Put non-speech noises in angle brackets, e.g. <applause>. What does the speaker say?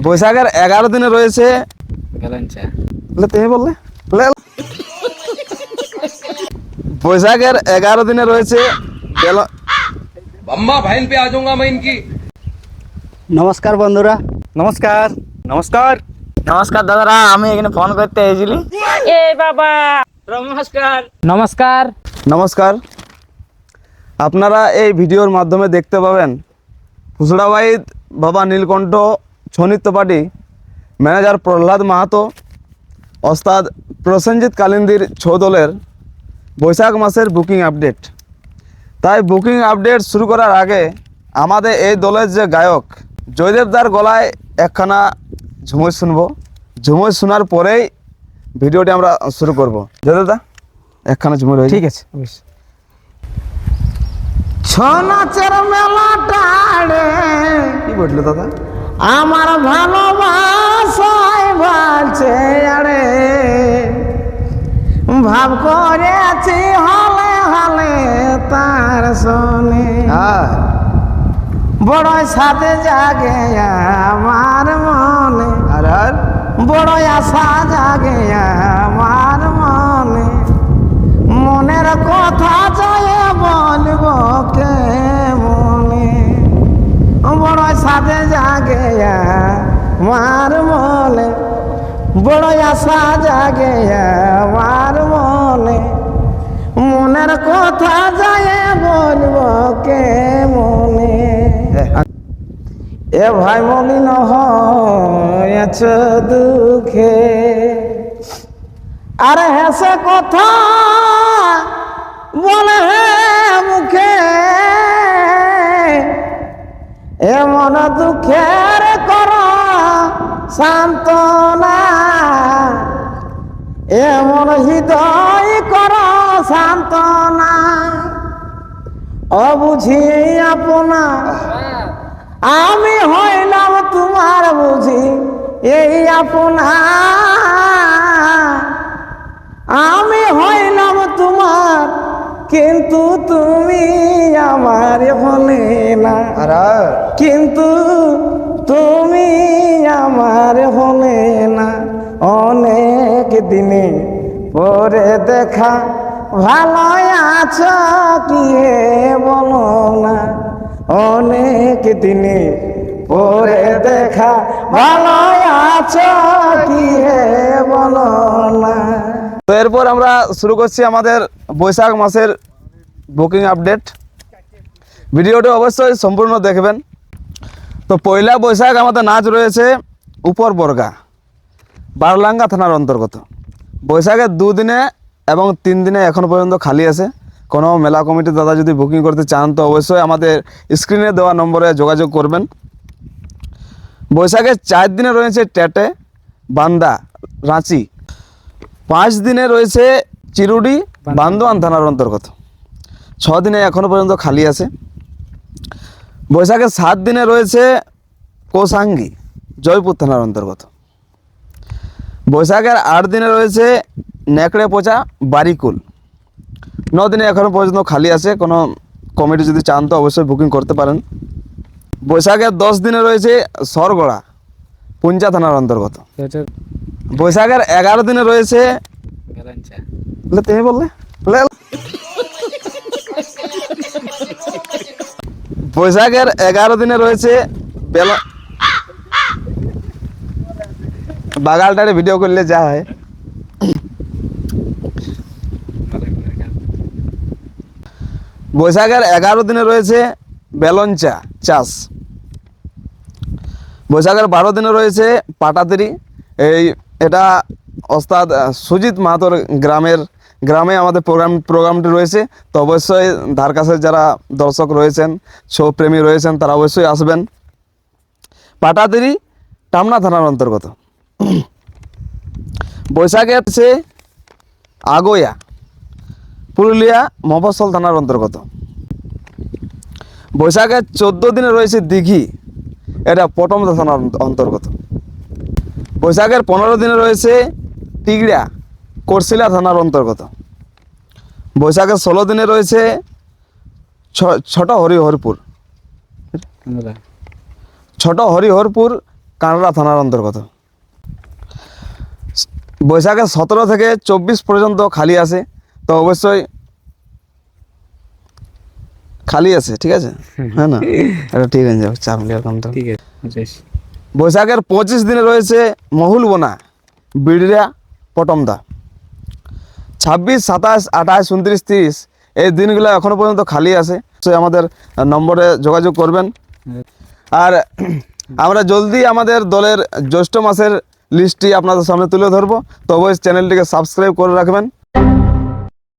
বৈশাখের এগারো দিনে রয়েছে। তুমি বললে। বৈশাখের এগারো দিনে রয়েছে নমস্কার বন্ধুরা। নমস্কার। নমস্কার। নমস্কার দাদারা আমি এখানে ফোন করতে এসেছিলি। বাবা। নমস্কার। নমস্কার। নমস্কার। আপনারা এই ভিডিওর মাধ্যমে দেখতে পাবেন ফুসড়াবাইদ বাবা নীলকণ্ঠ ছনিত্য পার্টি ম্যানেজার প্রহ্লাদ মাহাতো ওস্তাদ প্রসেনজিৎ কালিন্দির ছৌদলের বৈশাখ মাসের বুকিং আপডেট। তাই বুকিং আপডেট শুরু করার আগে আমাদের এই দলের যে গায়ক জয়দেবদার গলায় একখানা ঝুমুর শুনব। ঝুমুর শোনার পরেই ভিডিওটি আমরা শুরু করব। জয়দেবদা একখানা ঝুমুর হয়েছে ঠিক আছে ছ নাচের মেলাটারে কি বলল দাদা? আমার ভালোবাসায় বাজছে আরে। ভাব করেছি হলে হলে তার শোনে। হ্যাঁ। বড় সাথে জাগে আমার মনে। আর আর? বড় আশা জাগে আমার মনে। মনের কথা জয়ে আশা জাগে আমার মনে। মনের কথা যায় বলব কে মনে? এ ভাই মলিন হয়েছ দুঃখে। আরে হেসে কথা বলে হে মুখে। এমন দুঃখের কর সান্ত্বনা এমন হৃদয় কর সান্ত্বনা। অবুঝি আপনা। আমি হইলাম তোমার বুঝি এই আপনা। আমি হইলাম তোমার কিন্তু তুমি আমার হলে না। কিন্তু তুমি আমার হলে না। অনেক দিনে পরে দেখা ভালো আছো কি বলো না? অনেক দিনে পরে দেখা ভালো আছো কি বলো না? তো এরপর আমরা শুরু করছি আমাদের বৈশাখ মাসের বুকিং আপডেট ভিডিওটি অবশ্যই সম্পূর্ণ দেখবেন। তো পয়লা বৈশাখ আমাদের নাচ রয়েছে উপর বর্গা বারলাঙ্গা থানার অন্তর্গত। বৈশাখের দুদিনে এবং তিন দিনে এখনও পর্যন্ত খালি আছে। কোনো মেলা কমিটি দাদা যদি বুকিং করতে চান তো অবশ্যই আমাদের স্ক্রিনে দেওয়া নম্বরে যোগাযোগ করবেন। বৈশাখের চার দিনে রয়েছে টেটে বান্দা রাঁচি। পাঁচ দিনে রয়েছে চিরুডি বান্দোয়ান থানার অন্তর্গত। ছ দিনে এখনও পর্যন্ত খালি আছে। বৈশাখের সাত দিনে রয়েছে কোসাঙ্গি জয়পুর থানার অন্তর্গত। বৈশাখের আট দিনে রয়েছে নেকড়ে পচা বারিকুল। ন দিনে এখনও পর্যন্ত খালি আছে কোনো কমিটি যদি চান তো অবশ্যই বুকিং করতে পারেন। বৈশাখের দশ দিনে রয়েছে সরগড়া পুঞ্চা থানার অন্তর্গত। বৈশাখের এগারো দিনে রয়েছে বলে তুমি বললে? বৈশাখের এগারো দিনে রয়েছে বেল বাগালটারে ভিডিও করলে যা হয়। বৈশাখের এগারো দিনে রয়েছে বেলঞ্চা চাষ। বৈশাখের বারো দিনে রয়েছে পাটাতেরি। এই, এটা ওস্তাদ সুজিত মাহাতোর গ্রামের, গ্রামে আমাদের প্রোগ্রাম, প্রোগ্রামটি রয়েছে। তো অবশ্যই ধার কাছের যারা দর্শক রয়েছেন ছৌ প্রেমী রয়েছেন, তারা অবশ্যই আসবেন। পাটাতেরি, টামনা থানার অন্তর্গত। <clears throat> বৈশাখে আছে আগোয়া পুরুলিয়া মফস্বল থানার অন্তর্গত। বৈশাখের চোদ্দ দিনে রয়েছে দিঘি এটা পটমদা থানার অন্ত- অন্তর্গত। বৈশাখের পনেরো দিনে রয়েছে টিগড়া করশিলা থানার অন্তর্গত। বৈশাখের ষোলো দিনে রয়েছে ছ- ছোট হরিহরপুর। ছোট হরিহরপুর কানড়া থানার অন্তর্গত। বৈশাখের সতেরো থেকে চব্বিশ পর্যন্ত খালি আছে। তো অবশ্যই খালি আছে ঠিক আছে? হ্যাঁ না? এটা ঠিক যাবে চাপ লিয়ার কাম তো ঠিক আছে বৈশাখের পঁচিশ দিনে রয়েছে মহুল বোনা বিড়িয়া পটমদা। ছাব্বিশ সাতাশ আঠাশ উনত্রিশ তিরিশ এই দিনগুলো এখনও পর্যন্ত খালি আছে। তো আমাদের নম্বরে যোগাযোগ করবেন। আর আমরা জলদি আমাদের দলের জ্যৈষ্ঠ মাসের লিস্টটি আপনাদের সামনে তুলে ধরবো। তো অবশ্যই চ্যানেলটিকে সাবস্ক্রাইব করে রাখবেন।